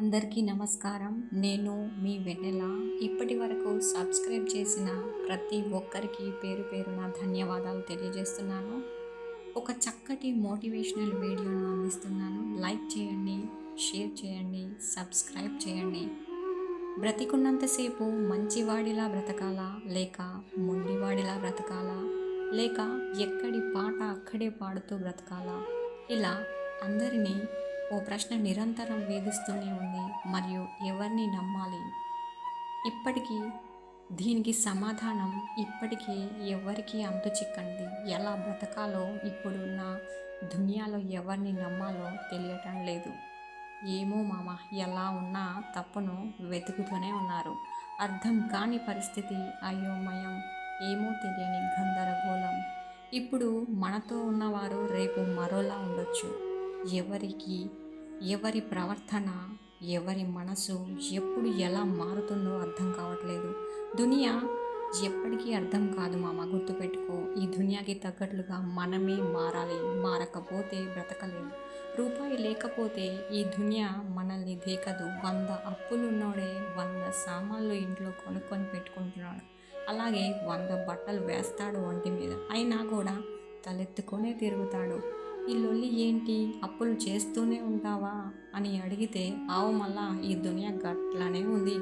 అందరికీ నమస్కారం. నేను మీ వెన్నెల. ఇప్పటి వరకు సబ్స్క్రైబ్ చేసిన ప్రతి ఒక్కరికి పేరు పేరున ధన్యవాదాలు తెలియజేస్తున్నాను. ఒక చక్కటి మోటివేషనల్ వీడియోను అందిస్తున్నాను. లైక్ చేయండి షేర్ చేయండి సబ్స్క్రైబ్ చేయండి. బ్రతికున్నంతసేపు మంచివాడిలా బ్రతకాలా? లేక మొండివాడిలా బ్రతకాలా? లేక ఎక్కడి పాట అక్కడే పాడుతూ బ్రతకాలా? ఇలా అందరినీ ఓ ప్రశ్న నిరంతరం వేధిస్తూనే ఉంది మరియు ఎవరిని నమ్మాలి? ఇప్పటికీ దీనికి సమాధానం ఇప్పటికీ ఎవరికి అంతు చిక్కండి ఎలా బ్రతకాలో ఇప్పుడున్న దునియాలో ఎవరిని నమ్మాలో తెలియటం లేదు. ఏమో మామ ఎలా ఉన్నా తప్పును వెతుకుతూనే ఉన్నారు. అర్థం కాని పరిస్థితి అయోమయం ఏమో తెలియని గందరగోళం. ఇప్పుడు మనతో ఉన్నవారు రేపు మరోలా ఉండొచ్చు. ఎవరికి ఎవరి ప్రవర్తన ఎవరి మనసు ఎప్పుడు ఎలా మారుతుందో అర్థం కావట్లేదు. దునియా ఎప్పటికీ అర్థం కాదు మామ గుర్తుపెట్టుకో. ఈ దునియాకి తగ్గట్లుగా మనమే మారాలి మారకపోతే బ్రతకలేము. రూపాయి లేకపోతే ఈ దునియా మనల్ని దేకదు. వంద అప్పులున్నోడే వంద సామాన్లు ఇంట్లో కొనుక్కొని పెట్టుకుంటున్నాడు. అలాగే వంద బట్టలు వేస్తాడు ఒంటి మీద. అయినా కూడా తలెత్తుకొనే తిరుగుతాడు. ఈ లొల్లి ఏంటి? అప్పులు చేస్తూనే ఉంటావా? అని అడిగితే ఆవు మళ్ళా ఈ దునియా గట్లనే ఉంది.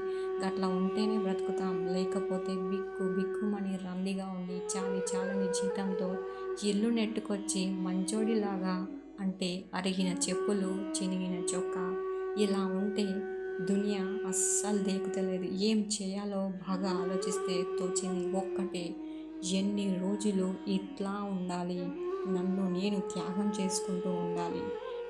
గట్ల ఉంటేనే బ్రతుకుతాం. లేకపోతే బిక్కు బిక్కుమని రందిగా ఉండి చాలి చాలని జీతంతో ఇల్లు నెట్టుకొచ్చి మంచోడిలాగా అంటే అరిగిన చెప్పులు చినిగిన చొక్కా ఇలా ఉంటే దునియా అస్సలు దేకుతలేదు. ఏం చేయాలో బాగా ఆలోచిస్తే తోచింది ఒక్కటే. ఎన్ని రోజులు ఇట్లా ఉండాలి? నన్ను నేను త్యాగం చేసుకుంటూ ఉండాలి.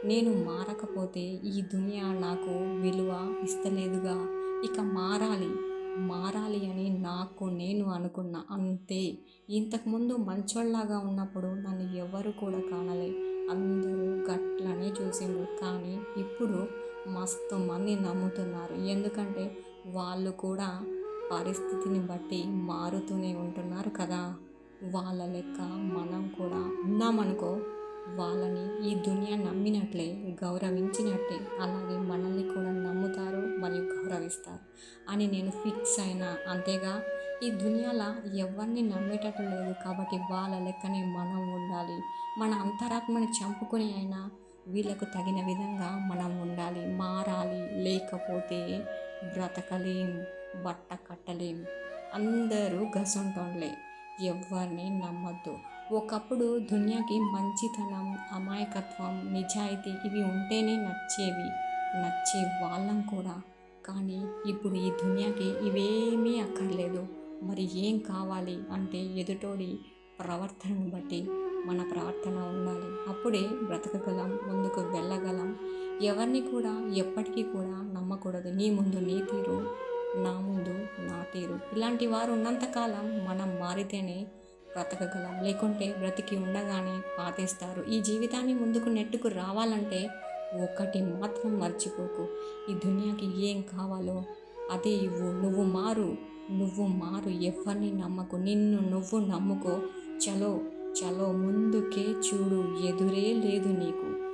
నేను మారకపోతే ఈ దునియా నాకు విలువ ఇస్తలేదుగా. ఇక మారాలి. మారాలి అని నాకు నేను అనుకున్న అంతే. ఇంతకుముందు మంచోళ్ళలాగా ఉన్నప్పుడు నన్ను ఎవరు కూడా కానలే. అందరూ గట్లనే చూసిండ్రు. కానీ ఇప్పుడు మస్తు మంది నమ్ముతున్నారు. ఎందుకంటే వాళ్ళు కూడా పరిస్థితిని బట్టి మారుతూనే ఉంటున్నారు కదా. వాళ్ళ లెక్క మనం కూడా ఉన్నామనుకో వాళ్ళని ఈ దునియా నమ్మినట్లే గౌరవించినట్టే అలాగే మనల్ని కూడా నమ్ముతారు మరియు గౌరవిస్తారు అని నేను ఫిక్స్ అయినా. అంతేగా ఈ దునియాలో ఎవరిని నమ్మేటట్టు లేదు కాబట్టి వాళ్ళ లెక్కనే మనం ఉండాలి. మన అంతరాత్మని చంపుకొని అయినా వీళ్ళకు తగిన విధంగా మనం ఉండాలి మారాలి లేకపోతే బ్రతకలేం బట్ట కట్టలేం. అందరూ గసంటోన్లే ఎవరిని నమ్మద్దు. ఒకప్పుడు దునియాకి మంచితనం అమాయకత్వం నిజాయితీ ఇవి ఉంటేనే నచ్చేవి నచ్చే వాళ్ళం కూడా. కానీ ఇప్పుడు ఈ దునియాకి ఇవేమీ అక్కర్లేదు. మరి ఏం కావాలి అంటే ఎదుటోడి ప్రవర్తనను బట్టి మన ప్రవర్తన ఉండాలి. అప్పుడే బ్రతకగలం ముందుకు వెళ్ళగలం. ఎవరిని కూడా ఎప్పటికీ కూడా నమ్మకూడదు. నీ ముందు నీ తీరు నా ముందు నా తీరు. ఇలాంటి వారు ఉన్నంతకాలం మనం మారితేనే బ్రతకగలం. లేకుంటే బ్రతికి ఉండగానే పాతేస్తారు. ఈ జీవితాన్ని ముందుకు నెట్టుకు రావాలంటే ఒకటి మాత్రం మర్చిపోకు. ఈ దునియాకి ఏం కావాలో అదే ఇవ్వు. నువ్వు మారు నువ్వు మారు. ఎవరిని నమ్మకు. నిన్ను నువ్వు నమ్ముకో. చలో చలో. ముందుకే చూడు. ఎదురే లేదు నీకు.